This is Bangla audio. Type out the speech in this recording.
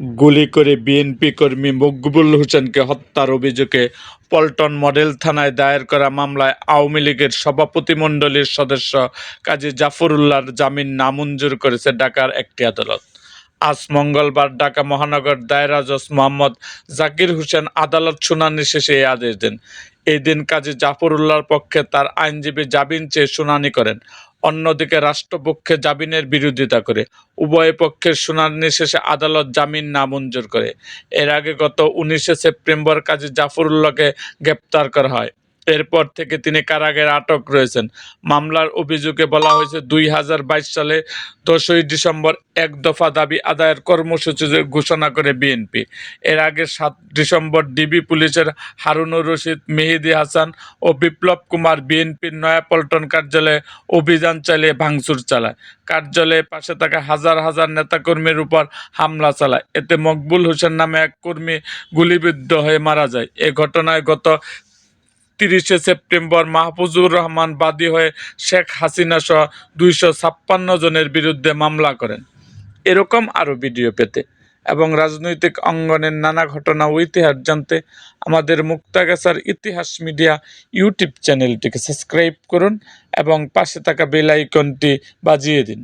গুলি করে বিএনপি কর্মী মকবুল হোসেনকে হত্যার অভিযোগে পল্টন মডেল থানায় দায়ের করা মামলায় আওয়ামী লীগের সভাপতিমণ্ডলীর সদস্য কাজী জাফরুল্লাহর জামিন নামঞ্জুর করেছে ঢাকার একটি আদালত। আজ মঙ্গলবার ঢাকা মহানগর দায়রা জজ মোহাম্মদ জাকির হোসেন আদালত শুনানি শেষে এই আদেশ দেন। এই দিন কাজী জাফরুল্লাহর পক্ষে তার আইনজীবী জামিন চেয়ে শুনানি করেন। অন্যদিকে রাষ্ট্রপক্ষে জামিনের বিরোধিতা করে। উভয় পক্ষের শুনানি শেষে আদালত জামিন নামঞ্জুর করে। এর আগে গত উনিশে সেপ্টেম্বর কাজী জাফরুল্লাহকে গ্রেপ্তার করা হয়। এরপর থেকে তিনি কারাগারে আটক রয়েছেন। মামলার অভিযোগে বলা হয়েছে, দুই হাজার বাইশ সালে দশই ডিসেম্বর এক দফা দাবি আদায়ের কর্মসূচি ঘোষণা করে বিএনপি। এর আগে সাত ডিসেম্বর ডিবি পুলিশের হারুনুর রশিদ, মেহেদি হাসান ও বিপ্লব কুমার বিএনপির নয়াপল্টন কার্যালয়ে অভিযান চালিয়ে ভাঙচুর চালায়। কার্যালয়ে পাশে থাকা হাজার হাজার নেতাকর্মীর উপর হামলা চালায়। এতে মকবুল হোসেন নামে এক কর্মী গুলিবিদ্ধ হয়ে মারা যায়। এ ঘটনায় গত তিরিশে সেপ্টেম্বর মাহফুজুর রহমান বাদী হয়ে শেখ হাসিনা সহ দুইশো ছাপ্পান্ন জনের বিরুদ্ধে মামলা করেন। এরকম আরও ভিডিও পেতে এবং রাজনৈতিক অঙ্গনের নানা ঘটনা ও ইতিহাস জানতে আমাদের মুক্তাগাছার ইতিহাস মিডিয়া ইউটিউব চ্যানেলটিকে সাবস্ক্রাইব করুন এবং পাশে থাকা বেল আইকনটি বাজিয়ে দিন।